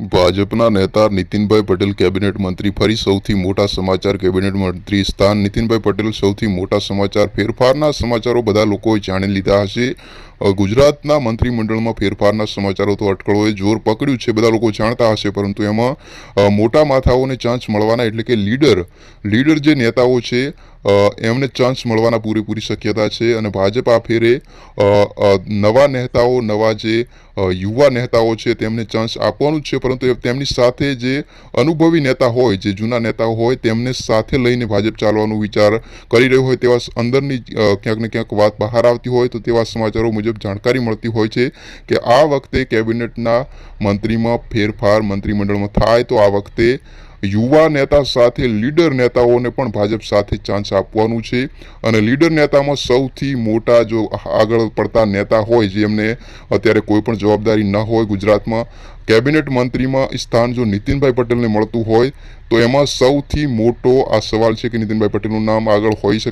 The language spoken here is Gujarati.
ભાજપના નેતા નીતિનભાઈ પટેલ કેબિનેટ મંત્રી ફરી સૌથી મોટા સમાચાર કેબિનેટ મંત્રી સ્થાન. નીતિનભાઈ પટેલ સૌથી મોટા સમાચાર ફેરફારના સમાચારો બધા લોકોએ જાણી લીધા હશે. ગુજરાતના મંત્રીમંડળમાં ફેરફારના સમાચારો તો અટકળોએ જોર પકડ્યું છે, બધા લોકો જાણતા હશે, પરંતુ એમાં મોટા માથાઓને ચાન્સ મળવાના એટલે કે લીડર લીડર જે નેતાઓ છે એમને ચાન્સ મળવાના પૂરેપૂરી શક્યતા છે અને ભાજપ આ ફેરે નવા નેતાઓ, નવા જે યુવા નેતાઓ છે તેમને ચાન્સ આપવાનું જ છે. પરંતુ તેમની સાથે જે અનુભવી નેતા હોય, જે જૂના નેતાઓ હોય, તેમને સાથે લઈને ભાજપ ચાલવાનું વિચાર કરી રહ્યો હોય તેવા અંદરની ક્યાંક ને ક્યાંક વાત બહાર આવતી હોય તો તેવા સમાચારો મુજબ જાણકારી મળતી હોય છે કે આ વખતે કેબિનેટના મંત્રીમાં ફેરફાર મંત્રીમંડળમાં થાય તો આ વખતે યુવા નેતા સાથે, લીડર નેતાઓને પણ ભાજપ સાથે ચાન્સ આપવાનું છે. અને લીડર નેતામાં સૌથી મોટા જો આગળ પડતા નેતા હોય જેમને અત્યારે કોઈ પણ જવાબદારી ન હોય ગુજરાતમાં, કેબિનેટ મંત્રીમાં સ્થાન જો નીતિનભાઈ પટેલને મળતું હોય, તો એમાં સૌથી મોટો આ સવાલ છે કે નીતિનભાઈ પટેલનું નામ આગળ હોઈ શકે